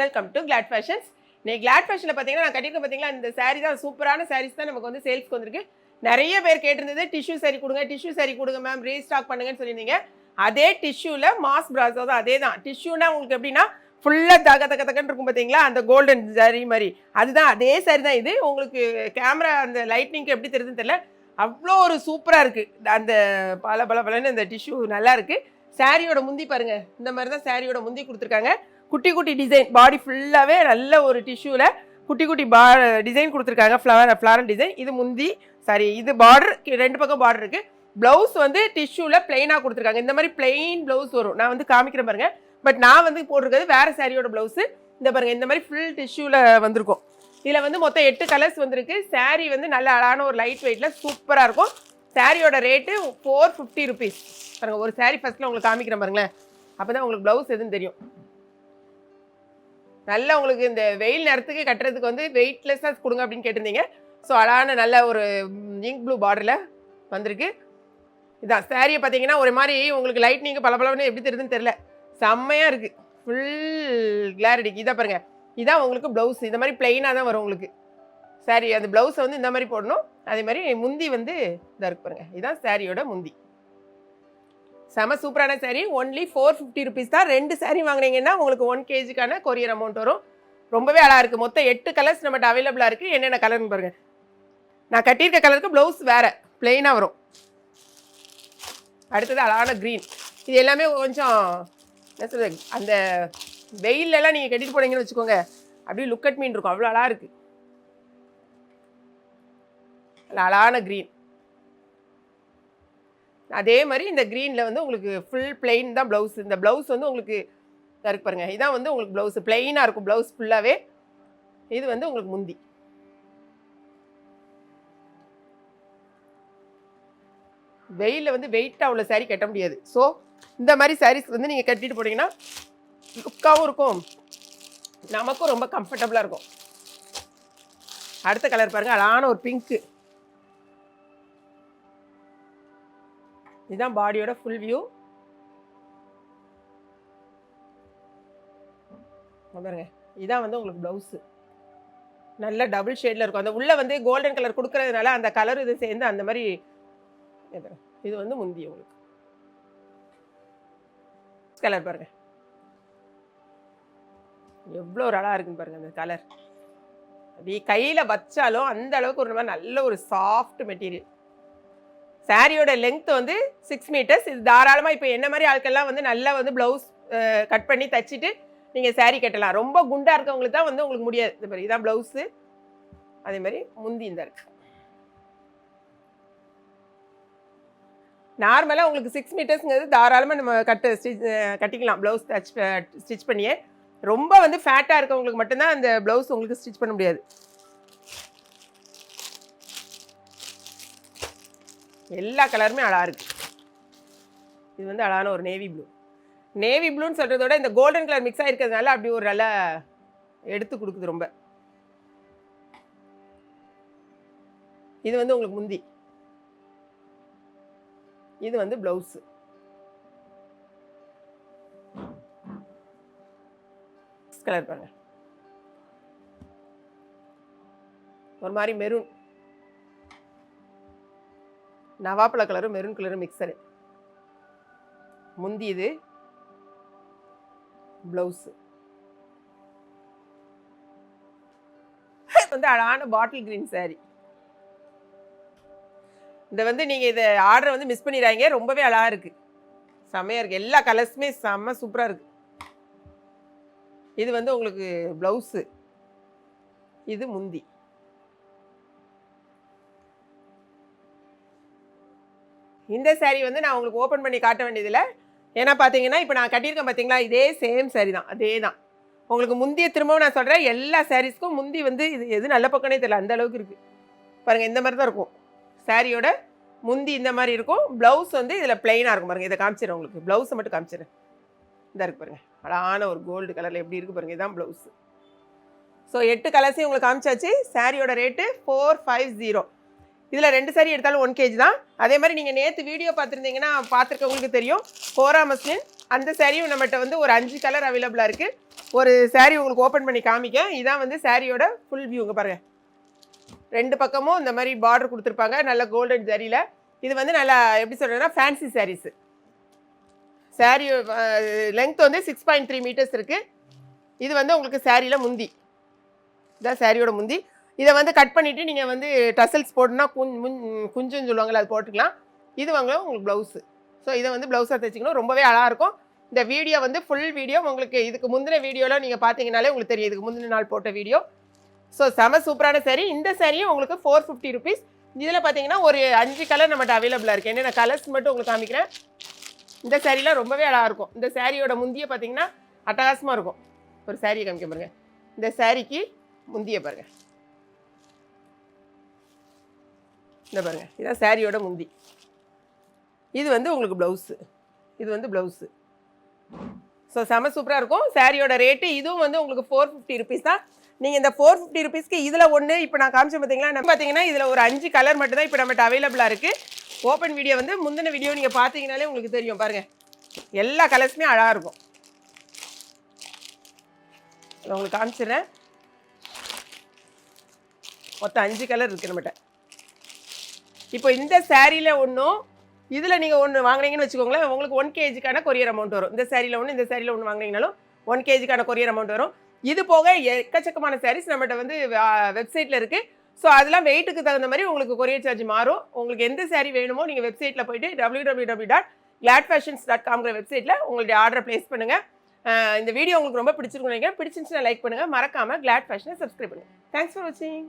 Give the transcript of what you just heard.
Welcome to Glad fashions இன்னைக்கு Claude ஃபேஷனில் பார்த்தீங்கன்னா நான் கட்டியிருக்க பார்த்தீங்களா இந்த சாரீ தான் சூப்பரான சாரீஸ் தான் நமக்கு வந்து சேல்ஸ்க்கு வந்திருக்கு. நிறைய பேர் கேட்டிருந்தது டிஷ்யூ சரி கொடுங்க டிஷ்யூ saree கொடுங்க மேம் ரீஸ்டாக் பண்ணுங்கன்னு சொல்லியிருந்தீங்க. அதே டிஷ்யூவில் மாஸ் பிராசோ தான் அதே தான். டிஷ்யூனா உங்களுக்கு எப்படின்னா ஃபுல்லாக தக தக தகன்னு இருக்கும் பார்த்தீங்களா அந்த கோல்டன் saree மாதிரி. அதுதான் அதே saree தான் இது. உங்களுக்கு கேமரா அந்த லைட்னிங்க்கு எப்படி தெரியுதுன்னு தெரியல. அவ்வளோ ஒரு சூப்பராக இருக்குது அந்த பல பல பலன்னு அந்த டிஷ்யூ நல்லா இருக்குது சாரியோட முந்தி பாருங்கள் இந்த மாதிரி தான் சாரியோட முந்தி கொடுத்துருக்காங்க. குட்டி குட்டி டிசைன் பாடி ஃபுல்லாகவே நல்ல ஒரு டிஷ்யூவில் குட்டி குட்டி பா டிசைன் கொடுத்துருக்காங்க. ஃப்ளவர் ஃப்ளாரன் டிசைன் இது முந்தி சாரி இது பார்டர் ரெண்டு பக்கம் பார்டர் இருக்குது ப்ளவுஸ் வந்து டிஷ்யூவில் பிளெயினாக கொடுத்துருக்காங்க. இந்த மாதிரி பிளெயின் ப்ளவுஸ் வரும். நான் வந்து காமிக்கிறேன் பாருங்கள் பட் நான் வந்து போட்டிருக்கிறது வேறு சாரியோட ப்ளவுஸு இந்த பாருங்கள் இந்த மாதிரி ஃபுல் டிஷ்யூவில் வந்திருக்கும். இதில் வந்து மொத்தம் எட்டு கலர்ஸ் வந்திருக்கு. Saree வந்து நல்ல அழகான ஒரு லைட் வெயிட்டில் சூப்பராக இருக்கும். சாரியோட ரேட்டு ஃபோர் ஃபிஃப்டி ருபீஸ் பாருங்கள் ஒரு saree ஃபஸ்ட்டில் உங்களுக்கு காமிக்கிறேன் பாருங்களேன். அப்போ தான் உங்களுக்கு ப்ளவுஸ் எதுன்னு தெரியும். நல்ல உங்களுக்கு இந்த வெயில் நேரத்துக்கு கட்டுறதுக்கு வந்து வெயிட்லெஸ்ஸாக கொடுங்க அப்படின்னு கேட்டிருந்தீங்க. ஸோ அழகான நல்ல ஒரு இங்க் ப்ளூ பார்டரில் வந்திருக்கு. இதான் சாரியை பார்த்தீங்கன்னா ஒரு மாதிரி உங்களுக்கு லைட்னிங் பளபளன்னு எப்படி தெரியுதுன்னு தெரில செம்மையாக இருக்குது ஃபுல் கிளாரிட்டிக்கு இதை பாருங்கள் இதான் உங்களுக்கு ப்ளவுஸ் இந்த மாதிரி பிளெயினாக தான் வரும் உங்களுக்கு. சாரி அந்த ப்ளவுஸை வந்து இந்த மாதிரி போடணும். அதே மாதிரி முந்தி வந்து இதாக இருக்கு பாருங்கள் இதுதான் சாரியோட முந்தி. செம சூப்பரான sari only four fifty rupees தான். ரெண்டு சாரீ வாங்கினீங்கன்னா உங்களுக்கு ஒன் கேஜிக்கான கொரியர் அமௌண்ட் வரும். ரொம்பவே அழகாக இருக்குது மொத்தம் எட்டு கலர்ஸ் நம்மகிட்ட அவைலபிளாக இருக்குது என்னென்ன கலர்னு பாருங்கள் நான் கட்டியிருக்க கலருக்கு ப்ளவுஸ் வேறு. பிளெயினாக வரும். அடுத்தது அழகான க்ரீன் இது எல்லாமே கொஞ்சம் என்ன சொல்றது அந்த வெயிலெல்லாம் நீங்கள் கட்டிட்டு போனீங்கன்னு வச்சுக்கோங்க. அப்படியே லுக் அட் மீன் இருக்கும். அவ்வளோ அழகாக இருக்குது அழகான க்ரீன் அதே மாதிரி இந்த க்ரீனில் வந்து உங்களுக்கு ஃபுல் பிளெயின் தான் ப்ளவுஸ் இந்த ப்ளவுஸ் வந்து உங்களுக்கு இதா இருக்கு இதான் வந்து உங்களுக்கு ப்ளவுஸ் பிளெயினாக இருக்கும். ப்ளவுஸ் ஃபுல்லாகவே இது வந்து உங்களுக்கு முந்தி. வெயிலில் வந்து வெயிட்டாக உள்ள சாரீ கட்ட முடியாது. ஸோ இந்த மாதிரி சாரீஸ் வந்து நீங்கள் கட்டிட்டு போனீங்கன்னா லுக்காகவும் இருக்கும். நமக்கும் ரொம்ப கம்ஃபர்டபுளாக இருக்கும். அடுத்த கலர் பாருங்கள் அழகான ஒரு பிங்க்கு இதுதான் பாடியோட ஃபுல் வியூ பாருங்க. இதான் வந்து உங்களுக்கு ப்ளவுஸு நல்ல டபுள் ஷேடில் இருக்கும். அந்த உள்ளே வந்து கோல்டன் கலர் கொடுக்கறதுனால அந்த கலர் இது சேர்ந்து அந்த மாதிரி இது வந்து முந்தி உங்களுக்கு. கலர் பாருங்க. எவ்வளோ ஒரு அழகாக இருக்குன்னு பாருங்க அந்த கலர் அப்படி கையில் வச்சாலும் அந்த அளவுக்கு ஒரு மாதிரி நல்ல ஒரு சாஃப்ட் மெட்டீரியல் சாரியோட லென்த் வந்து சிக்ஸ் மீட்டர்ஸ் இது தாராளமாக இப்போ என்ன மாதிரி ஆட்கள்லாம் வந்து நல்லா வந்து ப்ளவுஸ் கட் பண்ணி தச்சுட்டு நீங்கள் சாரீ கட்டலாம். ரொம்ப குண்டாக இருக்கவங்களுக்கு தான் வந்து உங்களுக்கு முடியாது. இந்த மாதிரி இதான் ப்ளவுஸு அதே மாதிரி முந்தி இந்த இருக்கு. நார்மலாக உங்களுக்கு சிக்ஸ் மீட்டர்ஸ்ங்கிறது தாராளமாக நம்ம கட்டு ஸ்டிச் கட்டிக்கலாம். ப்ளவுஸ் தச் ஸ்டிச் பண்ணியே. ரொம்ப வந்து ஃபேட்டாக இருக்கவங்களுக்கு மட்டும்தான் அந்த ப்ளவுஸ் உங்களுக்கு ஸ்டிச் பண்ண முடியாது. எல்லா கலருமே அழகாக இருக்குது இது வந்து அழகான ஒரு நேவி ப்ளூ நேவி ப்ளூன்னு சொல்கிறத விட இந்த கோல்டன் கலர் மிக்ஸ் ஆகிருக்கிறதுனால அப்படி ஒரு நல்ல எடுத்து கொடுக்குது ரொம்ப. இது வந்து உங்களுக்கு முந்தி. இது வந்து ப்ளவுஸு கலர் பாருங்க. ஒரு மாதிரி மெரூன் நவாப்பழ கலரும் மெரூன் கலரும் மிக்சரு முந்தி இது ப்ளவுஸு வந்து அழகான பாட்டில் கிரீன் saree. இந்த வந்து நீங்கள் இதை ஆர்டர் வந்து மிஸ் பண்ணிடாதீங்க. ரொம்பவே அழகாக இருக்குது செம்மையாக இருக்குது எல்லா கலர்ஸுமே செம்ம சூப்பராக இருக்குது இது வந்து உங்களுக்கு ப்ளவுஸு இது முந்தி. இந்த saree வந்து நான் உங்களுக்கு ஓப்பன் பண்ணி காட்ட வேண்டியதில்லை. ஏன்னா பார்த்தீங்கன்னா இப்போ நான் கட்டியிருக்கேன் பார்த்தீங்களா? இதே சேம் சேரீ தான். அதே தான். உங்களுக்கு முந்திய திரும்பவும் நான் சொல்கிறேன் எல்லா சாரீஸ்க்கும் முந்தி வந்து இது எது நல்ல பக்கமே தெரியல. அந்த அளவுக்கு இருக்குது பாருங்கள் இந்த மாதிரி தான் இருக்கும். சாரியோட முந்தி இந்த மாதிரி இருக்கும். ப்ளவுஸ் வந்து இதில் பிளெயினாக இருக்கும் பாருங்கள் இதை காமிச்சிடுறேன் உங்களுக்கு. ப்ளவுஸை மட்டும் காமிச்சிடுறேன். இந்த இருக்குது பாருங்கள் அழகான ஒரு கோல்டு கலரில் எப்படி இருக்குது பாருங்கள் இதான் ப்ளவுஸு ஸோ எட்டு கலர்ஸையும் உங்களுக்கு காமிச்சாச்சு. சாரியோட ரேட்டு ஃபோர் ஃபைவ் ஜீரோ இதில் ரெண்டு சாரி எடுத்தாலும் ஒன் கேஜி தான். அதே மாதிரி நீங்கள் நேற்று வீடியோ பார்த்துருந்தீங்கன்னா பார்த்துருக்கவங்களுக்கு தெரியும். கோரா மஸ்லின் அந்த சாரியும் நம்மகிட்ட வந்து ஒரு அஞ்சு கலர் அவைலபிளாக இருக்குது ஒரு saree உங்களுக்கு ஓப்பன் பண்ணி காமிக்க. இதான் வந்து சாரியோட ஃபுல் வியூங்க பாருங்கள் ரெண்டு பக்கமும் இந்த மாதிரி பார்டர் கொடுத்துருப்பாங்க. நல்ல கோல்டன் ஜரியில் இது வந்து நல்லா எப்படி சொல்கிறேன்னா ஃபேன்சி சாரீஸு சாரீ லென்த் வந்து சிக்ஸ் பாயிண்ட் த்ரீ மீட்டர்ஸ் இருக்குது இது வந்து உங்களுக்கு சாரியில் முந்தி. இதான் சாரியோட முந்தி. இதை வந்து கட் பண்ணிவிட்டு நீங்கள் வந்து டசல்ஸ் போட்டுனா குஞ் முன் குஞ்சுன்னு சொல்லுவாங்கள்ல அது போட்டுக்கலாம். இது வாங்கலாம் உங்களுக்கு ப்ளவுஸு ஸோ இதை வந்து ப்ளவுஸாக தைச்சிக்கணும். ரொம்பவே அழகாக இருக்கும். இந்த வீடியோ வந்து ஃபுல் வீடியோ. உங்களுக்கு இதுக்கு முந்தின வீடியோவில் நீங்கள் பார்த்தீங்கனாலே உங்களுக்கு தெரியும். இதுக்கு முந்தின நாள் போட்ட வீடியோ. ஸோ செம சூப்பரான saree. இந்த சாரியும் உங்களுக்கு ஃபோர் ஃபிஃப்டி ருபீஸ் இதில் பார்த்தீங்கன்னா ஒரு அஞ்சு கலர் நம்மகிட்ட அவைலபிளாக இருக்குது என்னென்ன கலர்ஸ் மட்டும் உங்களுக்கு காமிக்கிறேன். இந்த சாரீலாம் ரொம்பவே அழகாக இருக்கும். இந்த சாரியோட முந்திய பார்த்தீங்கன்னா அட்டகாசமாக இருக்கும். ஒரு சாரியை காமிக்க பாருங்கள் இந்த சாரிக்கு முந்திய பாருங்கள் இந்த பாருங்கள் இதான் சாரியோட முந்தி. இது வந்து உங்களுக்கு ப்ளவுஸு இது வந்து ப்ளவுஸு ஸோ செம சூப்பராக இருக்கும். சாரியோட ரேட்டு இதுவும் வந்து உங்களுக்கு ஃபோர் ஃபிஃப்டி ருபீஸ் தான். நீங்கள் இந்த ஃபோர் ஃபிஃப்டி ருபீஸ்க்கு இதில் ஒன்று இப்போ நான் காமிச்சேன் பார்த்தீங்களா நம்ம பார்த்தீங்கன்னா இதில் ஒரு அஞ்சு கலர் மட்டும் தான் இப்போ நம்மகிட்ட அவைலபிளாக இருக்குது ஓப்பன் வீடியோ வந்து முந்தின வீடியோ நீங்கள் பார்த்தீங்கனாலே உங்களுக்கு தெரியும். பாருங்கள் எல்லா கலர்ஸுமே அழகாக இருக்கும். நான் உங்களுக்கு காமிச்சிடுறேன். மொத்தம் அஞ்சு கலர் இருக்குது நம்மகிட்ட. இப்போ இந்த சேரீயில் ஒன்றும் இதில் நீங்கள் ஒன்று வாங்குனீங்கன்னு வச்சுக்கோங்களேன் உங்களுக்கு ஒன் கேஜிக்கான கொரியர் அமௌண்ட் வரும். இந்த சேரீல ஒன்று இந்த சாரியில் ஒன்று வாங்கினீங்கனாலும் ஒன் கேஜிக்கான கொரியர் அமௌண்ட் வரும். இது போக எக்கச்சக்கமான சாரீஸ் நம்மகிட்ட வந்து வெப்சைட்டில் இருக்குது ஸோ அதெல்லாம் வெயிட்டுக்கு தகுந்த மாதிரி உங்களுக்கு கொரியர் சார்ஜ் மாறும். உங்களுக்கு எந்த சாரீ வேணுமோ நீங்கள் வெப்சைட்டில் போயிட்டு W W W dot Glad fashions dot காம்ங்கிற வெப்சைட்டில் உங்களுடைய ஆர்டரை ப்ளேஸ் பண்ணுங்கள் இந்த வீடியோ உங்களுக்கு ரொம்ப பிடிச்சிருக்கும் நினைக்கிறேன். பிடிச்சிருந்துச்சுன்னா லைக் பண்ணுங்கள் மறக்காமல் கிளாட் ஃபேஷனை சப்ஸ்கிரைப் பண்ணுங்கள் தேங்க்ஸ் ஃபார் வாட்சிங்